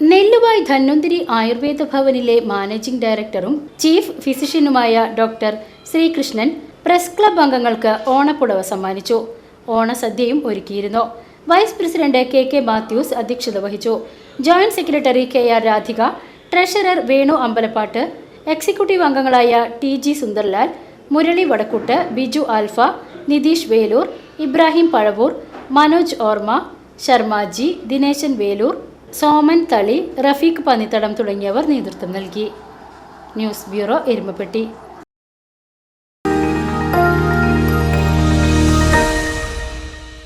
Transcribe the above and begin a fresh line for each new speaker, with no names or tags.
നെല്ലുവായ് ധന്വന്തിരി ആയുർവേദ ഭവനിലെ മാനേജിംഗ് ഡയറക്ടറും ചീഫ് ഫിസിഷ്യനുമായ ഡോക്ടർ ശ്രീകൃഷ്ണൻ പ്രസ് ക്ലബ് അംഗങ്ങൾക്ക് ഓണപ്പുടവ സമ്മാനിച്ചു. ഓണസദ്യയും ഒരുക്കിയിരുന്നു. Vice president K K Mathews അധ്യക്ഷത വഹിച്ചു. Joint secretary K R Radhika treasurer Venu Ambalappattu executive അംഗങ്ങളായ T G Sunderlal Murali Vadakkut Biju alpha Nitheesh Veloor Ibrahim Pazhavoor Manoj ഓർമ്മ ശർമാജി ദിനേശൻ വേലൂർ സോമൻ തളി റഫീഖ് പന്നിത്തടം തുടങ്ങിയവർ നേതൃത്വം നൽകി. News bureau Erumappetty.